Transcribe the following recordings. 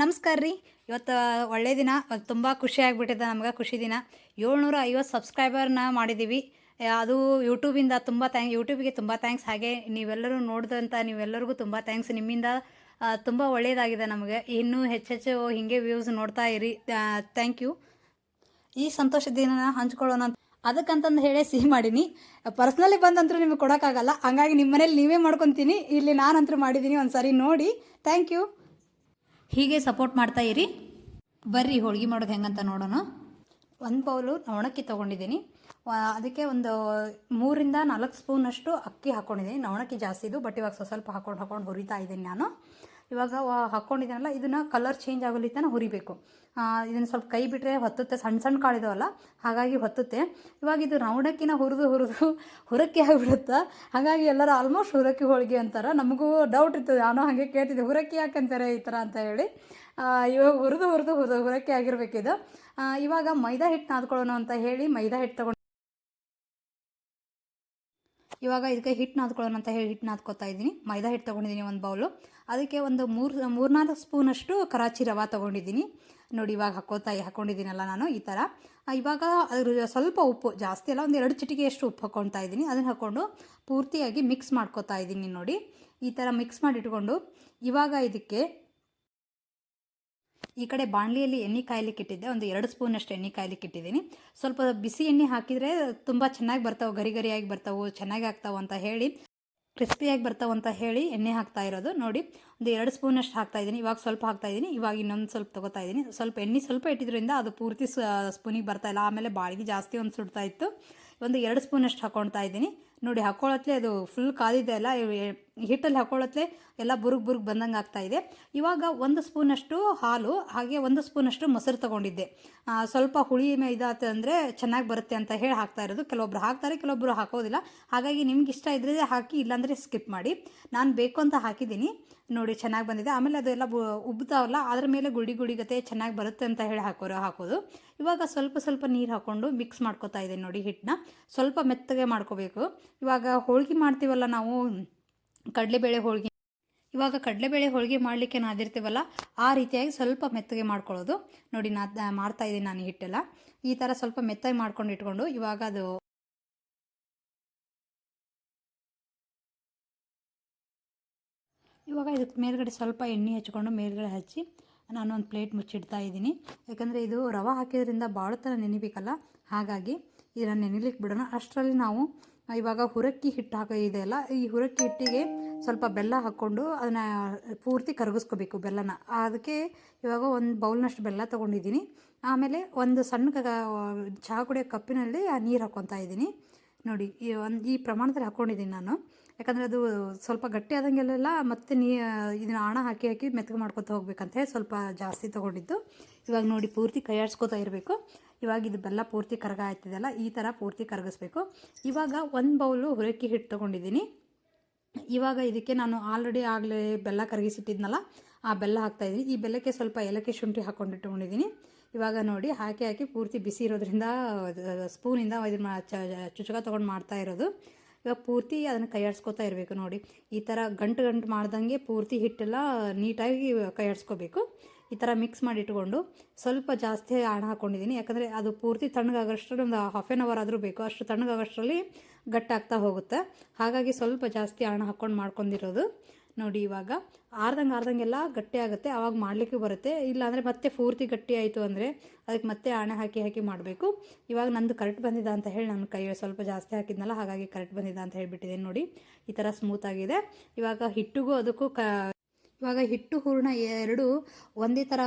ನಮಸ್ಕಾರ ರೀ. ಇವತ್ತು ಒಳ್ಳೆ ದಿನ ತುಂಬ ಖುಷಿ ಆಗಿಬಿಟ್ಟಿದೆ ನಮ್ಗೆ, ಖುಷಿ ದಿನ. ಏಳ್ನೂರ ಐವತ್ತು ಸಬ್ಸ್ಕ್ರೈಬರ್ನ ಮಾಡಿದ್ದೀವಿ ಅದು ಯೂಟ್ಯೂಬಿಂದ ತುಂಬ ಥ್ಯಾಂಕ್ ಯೂಟ್ಯೂಬಿಗೆ ತುಂಬ ಥ್ಯಾಂಕ್ಸ್ ಹಾಗೆ ನೀವೆಲ್ಲರೂ ನೋಡಿದಂಥ ನೀವೆಲ್ಲರಿಗೂ ತುಂಬ ಥ್ಯಾಂಕ್ಸ್ ನಿಮ್ಮಿಂದ ತುಂಬ ಒಳ್ಳೆಯದಾಗಿದೆ ನಮಗೆ. ಇನ್ನೂ ಹೆಚ್ಚೆಚ್ಚು ಹೀಗೆ ವ್ಯೂಸ್ ನೋಡ್ತಾ ಇರಿ. ಥ್ಯಾಂಕ್ ಯು ಈ ಸಂತೋಷ ದಿನನ ಹಂಚ್ಕೊಳ್ಳೋಣ ಅಂತ. ಅದಕ್ಕಂತಂದು ಹೇಳಿ ಸಿಹಿ ಮಾಡೀನಿ. ಪರ್ಸ್ನಲಿ ಬಂದಂತರೂ ನಿಮಗೆ ಕೊಡೋಕ್ಕಾಗಲ್ಲ. ಹಂಗಾಗಿ ನಿಮ್ಮ ಮನೇಲಿ ನೀವೇ ಮಾಡ್ಕೊತೀನಿ. ಇಲ್ಲಿ ನಾನಂತರೂ ಮಾಡಿದ್ದೀನಿ ಒಂದು ಸಾರಿ ನೋಡಿ. ಥ್ಯಾಂಕ್ ಯು ಹೀಗೆ ಸಪೋರ್ಟ್ ಮಾಡ್ತಾ ಇರಿ. ಬರ್ರಿ ಹೋಳ್ಗೆ ಮಾಡೋದು ಹೆಂಗಂತ ನೋಡೋಣ. ಒಂದು ಬೌಲು ನವಣಕ್ಕಿ ತೊಗೊಂಡಿದ್ದೀನಿ. ಅದಕ್ಕೆ ಒಂದು ಮೂರಿಂದ ನಾಲ್ಕು ಸ್ಪೂನಷ್ಟು ಅಕ್ಕಿ ಹಾಕ್ಕೊಂಡಿದ್ದೀನಿ ನವಣಕ್ಕಿ ಜಾಸ್ತಿ ಇದು, ಬಟ್ ಇವಾಗ ಸ್ವಲ್ಪ ಸ್ವಲ್ಪ ಹಾಕೊಂಡು ಹಾಕೊಂಡು ಹುರಿತಾ ಇದ್ದೀನಿ ನಾನು. ಇವಾಗ ಹಾಕ್ಕೊಂಡಿದ್ದೀನಲ್ಲ ಇದನ್ನು ಕಲರ್ ಚೇಂಜ್ ಆಗಲಿ ಹುರಿಬೇಕು. ಇದನ್ನು ಸ್ವಲ್ಪ ಕೈ ಬಿಟ್ಟರೆ ಹೊತ್ತುತ್ತೆ ಸಣ್ಣ ಸಣ್ಣ ಕಾಳಿದಾವಲ್ಲ, ಹಾಗಾಗಿ ಹೊತ್ತುತ್ತೆ. ಇವಾಗ ಇದು ನವಣಕ್ಕಿನ ಹುರಿದು ಹುರಿದು ಹುರಕ್ಕಿ ಆಗಿಬಿಡುತ್ತೆ? ಹಾಗಾಗಿ ಎಲ್ಲರೂ ಆಲ್ಮೋಸ್ಟ್ ಹುರಕ್ಕಿ ಹೋಳಿಗೆ ಅಂತಾರೆ. ನಮಗೂ ಡೌಟ್ ಇತ್ತು ನಾನು ಹಾಗೆ ಕೇಳ್ತಿದ್ದೆ, ಹುರಕ್ಕಿ ಯಾಕಂತಾರೆ ಈ ಥರ ಅಂತ ಹೇಳಿ. ಇವಾಗ ಹುರಿದು ಹುರಿದು ಹುರಿದು ಹುರಕ್ಕಿ ಆಗಿರಬೇಕಿದು. ಇವಾಗ ಮೈದಾ ಹಿಟ್ಟು ನಾದ್ಕೊಳ್ಳೋಣ ಅಂತ ಹೇಳಿ ಮೈದಾ ಹಿಟ್ಟು ಇವಾಗ ಇದಕ್ಕೆ ಹಿಟ್ಟು ನಾದ್ಕೊಳ್ಳೋಣ ಅಂತ ಹೇಳಿ ಹಿಟ್ಟು ನಾದ್ಕೊತಾ ಇದ್ದೀನಿ. ಮೈದಾ ಹಿಟ್ಟು ತೊಗೊಂಡಿದ್ದೀನಿ ಒಂದು ಬೌಲು ಅದಕ್ಕೆ ಒಂದು ಮೂರು, ಮೂರ್ನಾಲ್ಕು ಸ್ಪೂನಷ್ಟು ಕರಾಚಿ ರವೆ ತೊಗೊಂಡಿದ್ದೀನಿ. ನೋಡಿ, ಇವಾಗ ಹಾಕೋತಾ ಹಾಕ್ಕೊಂಡಿದ್ದೀನಲ್ಲ ನಾನು ಈ ಥರ ಇವಾಗ ಅದ್ರ ಸ್ವಲ್ಪ ಉಪ್ಪು, ಜಾಸ್ತಿ ಅಲ್ಲ, ಒಂದು ಎರಡು ಚಿಟಿಕೆಯಷ್ಟು ಉಪ್ಪು ಹಾಕ್ಕೊತಾ ಇದ್ದೀನಿ. ಅದನ್ನು ಹಾಕ್ಕೊಂಡು ಪೂರ್ತಿಯಾಗಿ ಮಿಕ್ಸ್ ಮಾಡ್ಕೋತಾ ಇದ್ದೀನಿ ನೋಡಿ. ಈ ಥರ ಮಿಕ್ಸ್ ಮಾಡಿ ಇಟ್ಕೊಂಡು ಇವಾಗ ಇದಕ್ಕೆ ಈ ಕಡೆ ಬಾಣಲಿಯಲ್ಲಿ ಎಣ್ಣೆ ಕಾಯ್ಲಿಕ್ಕೆ ಇಟ್ಟಿದ್ದೆ. ಒಂದು ಎರಡು ಸ್ಪೂನಷ್ಟು ಎಣ್ಣೆ ಕಾಯ್ಲಿಕ್ಕೆ ಇಟ್ಟಿದ್ದೀನಿ. ಸ್ವಲ್ಪ ಬಿಸಿ ಎಣ್ಣೆ ಹಾಕಿದರೆ ತುಂಬ ಚೆನ್ನಾಗಿ ಬರ್ತಾವೆ, ಗರಿ ಗರಿಯಾಗಿ ಬರ್ತಾವೆ, ಚೆನ್ನಾಗಿ ಆಗ್ತಾವೆ ಅಂತ ಹೇಳಿ, ಕ್ರಿಸ್ಪಿಯಾಗಿ ಬರ್ತಾವೆ ಅಂತ ಹೇಳಿ ಎಣ್ಣೆ ಹಾಕ್ತಾ ಇರೋದು. ನೋಡಿ, ಒಂದು ಎರಡು ಸ್ಪೂನಷ್ಟು ಹಾಕ್ತಾ ಇದ್ದೀನಿ. ಇವಾಗ ಸ್ವಲ್ಪ ಹಾಕ್ತಾ ಇದ್ದೀನಿ. ಇವಾಗ ಇನ್ನೊಂದು ಸ್ವಲ್ಪ ತೊಗೋತಾ ಇದ್ದೀನಿ. ಸ್ವಲ್ಪ ಎಣ್ಣೆ ಸ್ವಲ್ಪ ಇಟ್ಟಿದ್ರಿಂದ ಅದು ಪೂರ್ತಿ ಸ್ಪೂನಿಗೆ ಬರ್ತಾ ಇಲ್ಲ. ಆಮೇಲೆ ಬಾಳಿಗೆ ಜಾಸ್ತಿ ಒಂದು ಸುಡ್ತಾ ಇತ್ತು. ಒಂದು ಎರಡು ಸ್ಪೂನಷ್ಟು ಹಾಕ್ಕೊಳ್ತಾ ಇದ್ದೀನಿ. ನೋಡಿ ಹಾಕೊಳ್ಳತ್ಲೆ ಅದು ಫುಲ್ ಕಾದಿದೆ ಅಲ್ಲ ಹಿಟ್ಟಲ್ಲಿ ಹಾಕ್ಕೊಳತ್ಲೆ ಎಲ್ಲ ಬುರುಗ್ ಬುರುಗ್ ಬಂದಂಗೆ ಆಗ್ತಾ ಇದೆ. ಇವಾಗ ಒಂದು ಸ್ಪೂನಷ್ಟು ಹಾಲು, ಹಾಗೆ ಒಂದು ಸ್ಪೂನಷ್ಟು ಮೊಸರು ತೊಗೊಂಡಿದ್ದೆ. ಸ್ವಲ್ಪ ಹುಳಿ ಇದಾತ ಅಂದರೆ ಚೆನ್ನಾಗಿ ಬರುತ್ತೆ ಅಂತ ಹೇಳಿ ಹಾಕ್ತಾ ಇರೋದು. ಕೆಲವೊಬ್ರು ಹಾಕ್ತಾರೆ, ಕೆಲವೊಬ್ರು ಹಾಕೋದಿಲ್ಲ. ಹಾಗಾಗಿ ನಿಮ್ಗೆ ಇಷ್ಟ ಇದ್ರೆ ಹಾಕಿ, ಇಲ್ಲಾಂದರೆ ಸ್ಕಿಪ್ ಮಾಡಿ. ನಾನು ಬೇಕು ಅಂತ ಹಾಕಿದ್ದೀನಿ. ನೋಡಿ ಚೆನ್ನಾಗಿ ಬಂದಿದೆ. ಆಮೇಲೆ ಅದೆಲ್ಲ ಬು ಉಬ್ತಾವಲ್ಲ, ಅದ್ರ ಮೇಲೆ ಗುಡಿ ಗುಡಿ ಗತೆ ಚೆನ್ನಾಗಿ ಬರುತ್ತೆ ಅಂತ ಹೇಳಿ ಹಾಕೋರು ಹಾಕೋದು. ಇವಾಗ ಸ್ವಲ್ಪ ಸ್ವಲ್ಪ ನೀರು ಹಾಕ್ಕೊಂಡು ಮಿಕ್ಸ್ ಮಾಡ್ಕೋತಾ ಇದ್ದೀನಿ ನೋಡಿ ಹಿಟ್ಟನ್ನ. ಸ್ವಲ್ಪ ಮೆತ್ತಗೆ ಮಾಡ್ಕೋಬೇಕು. ಇವಾಗ ಹೋಳಿಗೆ ಮಾಡ್ತೀವಲ್ಲ ನಾವು, ಕಡಲೆಬೇಳೆ ಹೋಳಿಗೆ. ಇವಾಗ ಕಡಲೆಬೇಳೆ ಹೋಳಿಗೆ ಮಾಡಲಿಕ್ಕೆ ನಾದಿರ್ತೀವಲ್ಲ ಆ ರೀತಿಯಾಗಿ ಸ್ವಲ್ಪ ಮೆತ್ತಗೆ ಮಾಡ್ಕೊಳ್ಳೋದು. ನೋಡಿ, ನಾ ಮಾಡ್ತಾ ಇದ್ದೀನಿ ನಾನು ಹಿಟ್ಟೆಲ್ಲ. ಈ ಥರ ಸ್ವಲ್ಪ ಮೆತ್ತಗೆ ಮಾಡ್ಕೊಂಡು ಇಟ್ಕೊಂಡು ಇವಾಗ ಅದು ಇವಾಗ ಇದಕ್ಕೆ ಮೇಲ್ಗಡೆ ಸ್ವಲ್ಪ ಎಣ್ಣೆ ಹಚ್ಕೊಂಡು ಮೇಲ್ಗಡೆ ಹಚ್ಚಿ ನಾನು ಒಂದು ಪ್ಲೇಟ್ ಮುಚ್ಚಿಡ್ತಾ ಇದ್ದೀನಿ. ಯಾಕಂದರೆ ಇದು ರವೆ ಹಾಕಿದ್ರಿಂದ ಭಾಳ ಥರ ನೆನಿಬೇಕಲ್ಲ? ಹಾಗಾಗಿ ಇದನ್ನು ನೆನಿಲಿಕ್ಕೆ ಬಿಡೋಣ. ಅಷ್ಟರಲ್ಲಿ ನಾವು ಇವಾಗ ಹುರಕ್ಕಿ ಹಿಟ್ಟು ಹಾಕೋ ಇದೆಯಲ್ಲ ಈ ಹುರಕ್ಕಿ ಹಿಟ್ಟಿಗೆ ಸ್ವಲ್ಪ ಬೆಲ್ಲ ಹಾಕ್ಕೊಂಡು ಅದನ್ನು ಪೂರ್ತಿ ಕರಗಿಸ್ಕೋಬೇಕು ಬೆಲ್ಲನ. ಅದಕ್ಕೆ ಇವಾಗ ಒಂದು ಬೌಲ್ನಷ್ಟು ಬೆಲ್ಲ ತೊಗೊಂಡಿದ್ದೀನಿ. ಆಮೇಲೆ ಒಂದು ಸಣ್ಣ ಚಹಾ ಕುಡಿಯೋ ಕಪ್ಪಿನಲ್ಲಿ ಆ ನೀರು ಹಾಕ್ಕೊತಾ ಇದ್ದೀನಿ. ನೋಡಿ, ಈ ಒಂದು ಈ ಪ್ರಮಾಣದಲ್ಲಿ ಹಾಕ್ಕೊಂಡಿದ್ದೀನಿ ನಾನು. ಯಾಕಂದರೆ ಅದು ಸ್ವಲ್ಪ ಗಟ್ಟಿ ಆದಂಗೆಲ್ಲ ಮತ್ತೆ ನೀ ಇದನ್ನ ಹಣ ಹಾಕಿ ಹಾಕಿ ಮೆತ್ತಗೆ ಮಾಡ್ಕೊತ ಹೋಗ್ಬೇಕಂತ ಸ್ವಲ್ಪ ಜಾಸ್ತಿ ತೊಗೊಂಡಿದ್ದು. ಇವಾಗ ನೋಡಿ ಪೂರ್ತಿ ಕೈಯಾಡ್ಸ್ಕೊತಾ ಇರಬೇಕು. ಇವಾಗ ಇದು ಬೆಲ್ಲ ಪೂರ್ತಿ ಕರಗ ಆಯ್ತಿದೆಯಲ್ಲ ಈ ಥರ ಪೂರ್ತಿ ಕರಗಿಸ್ಬೇಕು. ಇವಾಗ ಒಂದು ಬೌಲು ಹುರಕ್ಕಿ ಹಿಟ್ಟು ತೊಗೊಂಡಿದ್ದೀನಿ. ಇವಾಗ ಇದಕ್ಕೆ ನಾನು ಆಲ್ರೆಡಿ ಆಗಲೇ ಬೆಲ್ಲ ಕರಗಿಸಿಟ್ಟಿದ್ನಲ್ಲ, ಆ ಬೆಲ್ಲ ಹಾಕ್ತಾಯಿದ್ದೀನಿ ಈ ಬೆಲ್ಲಕ್ಕೆ ಸ್ವಲ್ಪ ಏಲಕ್ಕಿ ಶುಂಠಿ ಹಾಕ್ಕೊಂಡಿಟ್ಕೊಂಡಿದ್ದೀನಿ ಇವಾಗ ನೋಡಿ ಹಾಕಿ ಹಾಕಿ ಪೂರ್ತಿ ಬಿಸಿ ಇರೋದ್ರಿಂದ ಸ್ಪೂನಿಂದ ಇದನ್ನ ಚುಚುಕ ತೊಗೊಂಡು ಮಾಡ್ತಾ ಇರೋದು. ಇವಾಗ ಪೂರ್ತಿ ಅದನ್ನು ಕೈಯಾಡ್ಸ್ಕೊತಾ ಇರಬೇಕು ನೋಡಿ. ಈ ಥರ ಗಂಟು ಗಂಟು ಮಾಡ್ದಂಗೆ ಪೂರ್ತಿ ಹಿಟ್ಟೆಲ್ಲ ನೀಟಾಗಿ ಕೈಯಾಡ್ಸ್ಕೋಬೇಕು. ಈ ಥರ ಮಿಕ್ಸ್ ಮಾಡಿ ಇಟ್ಕೊಂಡು ಸ್ವಲ್ಪ ಜಾಸ್ತಿ ಹಣ ಹಾಕ್ಕೊಂಡಿದ್ದೀನಿ ಯಾಕಂದರೆ ಅದು ಪೂರ್ತಿ ತಣ್ಣಗಾಗೋಷ್ಟರಲ್ಲಿ ಒಂದು ಹಾಫ್ ಆನ್ ಅವರ್ ಆದರೂ ಬೇಕು. ಅಷ್ಟು ತಣ್ಣಗಾಗೋಷ್ಟರಲ್ಲಿ ಗಟ್ಟಾಗ್ತಾ ಹೋಗುತ್ತೆ. ಹಾಗಾಗಿ ಸ್ವಲ್ಪ ಜಾಸ್ತಿ ಹಣ ಹಾಕ್ಕೊಂಡು ಮಾಡ್ಕೊಂಡಿರೋದು ನೋಡಿ ಇವಾಗ ಆರ್ದಂಗೆ ಆರ್ದಂಗೆಲ್ಲ ಗಟ್ಟಿ ಆಗುತ್ತೆ ಆವಾಗ ಮಾಡಲಿಕ್ಕೆ ಬರುತ್ತೆ. ಇಲ್ಲಾಂದರೆ ಮತ್ತೆ ಪೂರ್ತಿ ಗಟ್ಟಿ ಆಯಿತು ಅಂದರೆ ಅದಕ್ಕೆ ಮತ್ತೆ ಆಣೆ ಹಾಕಿ ಹಾಕಿ ಮಾಡಬೇಕು. ಇವಾಗ ನಂದು ಕರೆಕ್ಟ್ ಬಂದಿದೆ ಅಂತ ಹೇಳಿ ನಾನು ಕೈ ಸ್ವಲ್ಪ ಜಾಸ್ತಿ ಹಾಕಿದ್ನಲ್ಲ, ಹಾಗಾಗಿ ಕರೆಕ್ಟ್ ಬಂದಿದೆ ಅಂತ ಹೇಳಿಬಿಟ್ಟಿದ್ದೀನಿ ನೋಡಿ. ಈ ಥರ ಸ್ಮೂತ್ ಆಗಿದೆ. ಇವಾಗ ಹಿಟ್ಟಿಗೂ ಅದಕ್ಕೂ ಕ ಇವಾಗ ಹಿಟ್ಟು, ಹೂರಣ ಎರಡು ಒಂದೇ ಥರ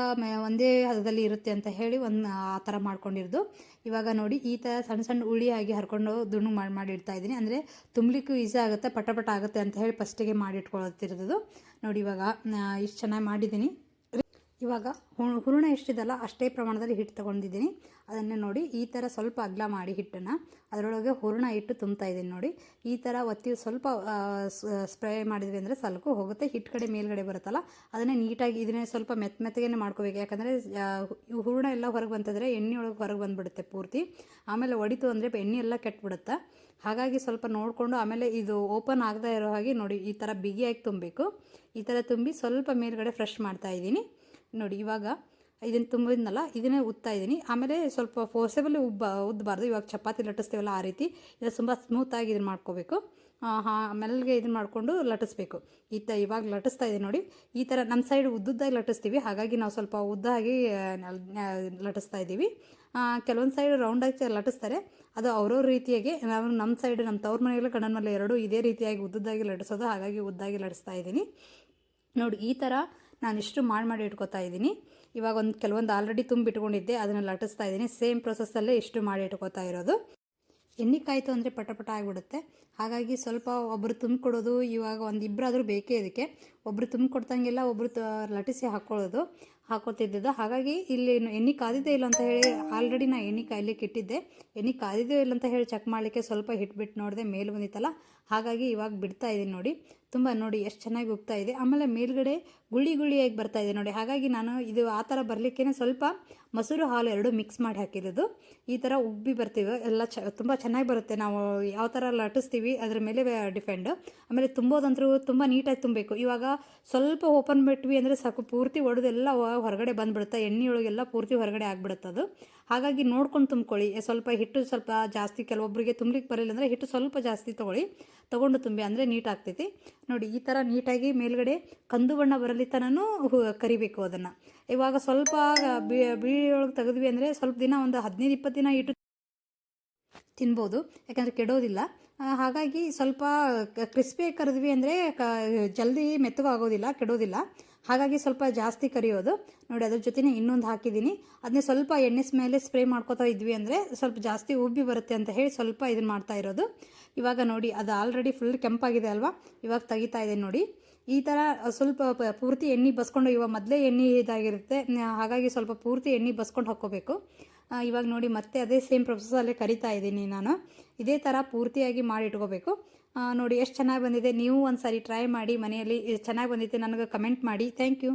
ಒಂದೇ ಹದದಲ್ಲಿ ಇರುತ್ತೆ ಅಂತ ಹೇಳಿ ಒಂದು, ಆ ಥರ ಮಾಡ್ಕೊಂಡಿರೋದು. ಇವಾಗ ನೋಡಿ, ಈ ಥರ ಸಣ್ಣ ಸಣ್ಣ ಉಳಿಯಾಗಿ ಹರ್ಕೊಂಡು ದುಣ್ಣು ಮಾಡಿ ಮಾಡಿಡ್ತಾ ಇದ್ದೀನಿ. ಅಂದರೆ ತುಂಬಲಿಕ್ಕೂ ಈಸಿ ಆಗುತ್ತೆ, ಪಟ ಆಗುತ್ತೆ ಅಂತ ಹೇಳಿ ಫಸ್ಟಿಗೆ ಮಾಡಿಟ್ಕೊಳ್ತಿರೋದು. ನೋಡಿ ಇವಾಗ ಇಷ್ಟು ಚೆನ್ನಾಗಿ ಮಾಡಿದ್ದೀನಿ. ಇವಾಗ ಹೂರಣ ಎಷ್ಟಿದಲ್ಲ ಅಷ್ಟೇ ಪ್ರಮಾಣದಲ್ಲಿ ಹಿಟ್ಟು ತೊಗೊಂಡಿದ್ದೀನಿ. ಅದನ್ನೇ ನೋಡಿ ಈ ಥರ ಸ್ವಲ್ಪ ಅಗಲ ಮಾಡಿ ಹಿಟ್ಟನ್ನು. ಅದರೊಳಗೆ ಹೂರಣ ಇಟ್ಟು ತುಂಬ್ತಾ ಇದ್ದೀನಿ ನೋಡಿ. ಈ ಥರ ಒತ್ತಿ ಸ್ವಲ್ಪ ಸ್ಪ್ರೇ ಮಾಡಿದ್ವಿ ಅಂದರೆ ಸಲ್ಕು ಹೋಗುತ್ತೆ. ಹಿಟ್ಟು ಕಡೆ ಮೇಲ್ಗಡೆ ಬರುತ್ತಲ್ಲ, ಅದನ್ನೇ ನೀಟಾಗಿ ಇದನ್ನೇ ಸ್ವಲ್ಪ ಮೆತ್ತ ಮಾಡ್ಕೋಬೇಕು. ಯಾಕಂದರೆ ಹೂರಣ ಎಲ್ಲ ಹೊರಗೆ ಬಂತಂದರೆ ಎಣ್ಣೆ ಒಳಗೆ ಹೊರಗೆ ಬಂದುಬಿಡುತ್ತೆ ಪೂರ್ತಿ. ಆಮೇಲೆ ಒಡಿತು ಅಂದರೆ ಎಣ್ಣೆ ಎಲ್ಲ ಕೆಟ್ಟುಬಿಡುತ್ತೆ ಹಾಗಾಗಿ ಸ್ವಲ್ಪ ನೋಡಿಕೊಂಡು ಆಮೇಲೆ ಇದು ಓಪನ್ ಆಗದೇ ಇರೋ ಹಾಗೆ ನೋಡಿ ಈ ಥರ ಬಿಗಿಯಾಗಿ ತುಂಬಬೇಕು ಈ ಥರ ತುಂಬಿ ಸ್ವಲ್ಪ ಮೇಲ್ಗಡೆ ಫ್ರೆಶ್ ಮಾಡ್ತಾ ಇದ್ದೀನಿ. ನೋಡಿ, ಇವಾಗ ಇದನ್ನು ತುಂಬಿದ್ನಲ್ಲ, ಇದನ್ನೇ ಉತ್ತಾ ಇದ್ದೀನಿ. ಆಮೇಲೆ ಸ್ವಲ್ಪ ಫೋರ್ಸೆಬಲ್ ಉಬ್ಬ ಉದ್ದಬಾರ್ದು ಇವಾಗ ಚಪಾತಿ ಲಟ್ಟಿಸ್ತೀವಲ್ಲ ಆ ರೀತಿ. ಇದು ತುಂಬ ಸ್ಮೂತಾಗಿ ಇದನ್ನು ಮಾಡ್ಕೋಬೇಕು. ಹಾಂ ಮೆಲ್ಲಗೆ ಇದನ್ನು ಮಾಡಿಕೊಂಡು ಲಟ್ಟಿಸ್ಬೇಕು. ಈ ತ, ಇವಾಗ ಲಟ್ಟಿಸ್ತಾ ಇದ್ದೀನಿ ನೋಡಿ. ಈ ಥರ ನಮ್ಮ ಸೈಡ್ ಉದ್ದುದ್ದಾಗಿ ಲಟ್ಟಿಸ್ತೀವಿ. ಹಾಗಾಗಿ ನಾವು ಸ್ವಲ್ಪ ಉದ್ದಾಗಿ ಲಟಿಸ್ತಾ ಇದ್ದೀವಿ. ಕೆಲವೊಂದು ಸೈಡ್ ರೌಂಡಾಗಿ ಲಟ್ಟಿಸ್ತಾರೆ. ಅದು ಅವ್ರವ್ರ ರೀತಿಯಾಗಿ, ನಾವು ನಮ್ಮ ಸೈಡ್ ನಮ್ಮ ತವ್ರ ಮನೆಯಲ್ಲೂ ಕಣ್ಣನ ಮನೆ ಎರಡೂ ಇದೇ ರೀತಿಯಾಗಿ ಉದ್ದುದ್ದಾಗಿ ಲಟ್ಟಿಸೋದು. ಹಾಗಾಗಿ ಉದ್ದಾಗಿ ಲಟ್ಟಿಸ್ತಾ ಇದ್ದೀನಿ. ನೋಡಿ, ಈ ಥರ ಇಷ್ಟು ಮಾಡಿ ಮಾಡಿ ಇಟ್ಕೊತಾ ಇದ್ದೀನಿ. ಇವಾಗ ಒಂದು ಕೆಲವೊಂದು ಆಲ್ರೆಡಿ ತುಂಬಿಟ್ಕೊಂಡಿದ್ದೆ ಅದನ್ನು ಲಟಿಸ್ತಾ ಇದ್ದೀನಿ. ಸೇಮ್ ಪ್ರೊಸೆಸ್ಸಲ್ಲೇ ಇಷ್ಟು ಮಾಡಿ ಇಟ್ಕೊತಾ ಇರೋದು. ಎಣ್ಣೆ ಕಾಯ್ತು ಅಂದರೆ ಪಟ ಪಟ ಆಗಿಬಿಡುತ್ತೆ. ಹಾಗಾಗಿ ಸ್ವಲ್ಪ ಒಬ್ಬರು ತುಂಬಿಕೊಡೋದು, ಇವಾಗ ಒಂದು ಇಬ್ಬರಾದರೂ ಬೇಕೇ ಇದಕ್ಕೆ. ಒಬ್ಬರು ತುಂಬಿಕೊಡ್ತಂಗಿಲ್ಲ ಒಬ್ಬರು ತ ಲಟಿಸಿ ಹಾಕ್ಕೊಳ್ಳೋದು ಹಾಕೋತಿದ್ದು ಹಾಗಾಗಿ ಇಲ್ಲಿ ಎಣ್ಣೆ ಕಾದಿದೆ ಇಲ್ಲ ಅಂತ ಹೇಳಿ ಆಲ್ರೆಡಿ ನಾನು ಎಣ್ಣೆ ಕಾಯ್ಲಿಕ್ಕೆ ಇಟ್ಟಿದ್ದೆ ಎಣ್ಣೆ ಕಾದಿದೆಯೋ ಇಲ್ಲ ಅಂತ ಹೇಳಿ ಚೆಕ್ ಮಾಡಲಿಕ್ಕೆ ಸ್ವಲ್ಪ ಹಿಟ್ಬಿಟ್ಟು ನೋಡಿದೆ, ಮೇಲೆ ಬಂದಿತ್ತಲ್ಲ. ಹಾಗಾಗಿ ಇವಾಗ ಬಿಡ್ತಾ ಇದ್ದೀನಿ ನೋಡಿ. ತುಂಬ ನೋಡಿ ಎಷ್ಟು ಚೆನ್ನಾಗಿ ಉಪ್ತಾ ಇದೆ. ಆಮೇಲೆ ಮೇಲ್ಗಡೆ ಗುಳಿ ಗುಳಿಯಾಗಿ ಬರ್ತಾ ಇದೆ ನೋಡಿ. ಹಾಗಾಗಿ ನಾನು ಇದು ಆ ಥರ ಬರಲಿಕ್ಕೇ ಸ್ವಲ್ಪ ಮೊಸರು ಹಾಲು ಎರಡು ಮಿಕ್ಸ್ ಮಾಡಿ ಹಾಕಿರೋದು. ಈ ಥರ ಉಬ್ಬಿ ಬರ್ತೀವಿ. ಎಲ್ಲ ಚ, ತುಂಬ ಚೆನ್ನಾಗಿ ಬರುತ್ತೆ. ನಾವು ಯಾವ ಥರ ಲಟ್ಟಿಸ್ತೀವಿ ಅದ್ರ ಮೇಲೆ ಡಿಪೆಂಡ್ ಆಮೇಲೆ ತುಂಬೋದಂತರೂ ತುಂಬ ನೀಟಾಗಿ ತುಂಬಬೇಕು ಇವಾಗ ಸ್ವಲ್ಪ ಓಪನ್ ಬಿಟ್ವಿ ಅಂದರೆ ಸಾಕು, ಪೂರ್ತಿ ಒಡೆದೆಲ್ಲ ಹೊರಗಡೆ ಬಂದುಬಿಡುತ್ತೆ, ಎಣ್ಣೆಯೊಳಗೆಲ್ಲ ಪೂರ್ತಿ ಹೊರಗಡೆ ಅದು. ಹಾಗಾಗಿ ನೋಡ್ಕೊಂಡು ತುಂಬ್ಕೊಳ್ಳಿ. ಸ್ವಲ್ಪ ಹಿಟ್ಟು ಸ್ವಲ್ಪ ಜಾಸ್ತಿ ಕೆಲವೊಬ್ಬರಿಗೆ ತುಂಬಲಿಕ್ಕೆ ಬರಲಿಲ್ಲ ಅಂದರೆ ಹಿಟ್ಟು ಸ್ವಲ್ಪ ಜಾಸ್ತಿ ತೊಗೊಳ್ಳಿ. ತೊಗೊಂಡು ತುಂಬಿ ಅಂದರೆ ನೀಟ್ ಆಗ್ತೈತಿ. ನೋಡಿ, ಈ ಥರ ನೀಟಾಗಿ ಮೇಲ್ಗಡೆ ಕಂದು ಬಣ್ಣ ಬರಲಿ ತನೂ ಕರಿಬೇಕು ಅದನ್ನು. ಇವಾಗ ಸ್ವಲ್ಪ ಬಿಳಿ ಒಳಗೆ ತೆಗೆದ್ವಿ ಅಂದರೆ ಸ್ವಲ್ಪ ದಿನ ಒಂದು ಹದಿನೈದು, ಇಪ್ಪತ್ತು ದಿನ ಇಟ್ಟು ತಿನ್ಬೋದು, ಯಾಕಂದರೆ ಕೆಡೋದಿಲ್ಲ. ಹಾಗಾಗಿ ಸ್ವಲ್ಪ ಕ್ರಿಸ್ಪಿಯಾಗಿ ಕರಿದ್ವಿ ಅಂದರೆ ಕ, ಜಲ್ದಿ ಮೆತ್ತಗಾಗೋದಿಲ್ಲ ಕೆಡೋದಿಲ್ಲ. ಹಾಗಾಗಿ ಸ್ವಲ್ಪ ಜಾಸ್ತಿ ಕರಿಯೋದು. ನೋಡಿ, ಅದ್ರ ಜೊತೆನೇ ಇನ್ನೊಂದು ಹಾಕಿದ್ದೀನಿ. ಅದನ್ನೇ ಸ್ವಲ್ಪ ಎಣ್ಣೆ ಮೇಲೆ ಸ್ಪ್ರೇ ಮಾಡ್ಕೋತಾ ಇದ್ವಿ ಅಂದರೆ ಸ್ವಲ್ಪ ಜಾಸ್ತಿ ಉಬ್ಬಿ ಬರುತ್ತೆ ಅಂತ ಹೇಳಿ ಸ್ವಲ್ಪ ಇದನ್ನು ಮಾಡ್ತಾ ಇರೋದು. ಇವಾಗ ನೋಡಿ, ಅದು ಆಲ್ರೆಡಿ ಫುಲ್ ಕೆಂಪಾಗಿದೆ ಅಲ್ವಾ? ಇವಾಗ ತೆಗಿತಾ ಇದೆ ನೋಡಿ. ಈ ಥರ ಸ್ವಲ್ಪ ಪೂರ್ತಿ ಎಣ್ಣೆ ಬಸ್ಕೊಂಡು ಇವಾಗ ಮೊದಲೇ ಎಣ್ಣೆ ಇದಾಗಿರುತ್ತೆ. ಹಾಗಾಗಿ ಸ್ವಲ್ಪ ಪೂರ್ತಿ ಎಣ್ಣೆ ಬಸ್ಕೊಂಡು ಹಾಕ್ಕೋಬೇಕು. ಇವಾಗ ನೋಡಿ ಮತ್ತೆ ಅದೇ ಸೇಮ್ ಪ್ರೊಸೆಸಲ್ಲೇ ಕರಿತಾ ಇದ್ದೀನಿ ನಾನು. ಇದೇ ಥರ ಪೂರ್ತಿಯಾಗಿ ಮಾಡಿ ಇಟ್ಕೋಬೇಕು. ನೋಡಿ ಎಷ್ಟು ಚೆನ್ನಾಗಿ ಬಂದಿದೆ. ನೀವು ಒಂದು ಸಾರಿ ಟ್ರೈ ಮಾಡಿ ಮನೆಯಲ್ಲಿ. ಚೆನ್ನಾಗಿ ಬಂದಿದೆ ನನಗೆ ಕಮೆಂಟ್ ಮಾಡಿ. Thank you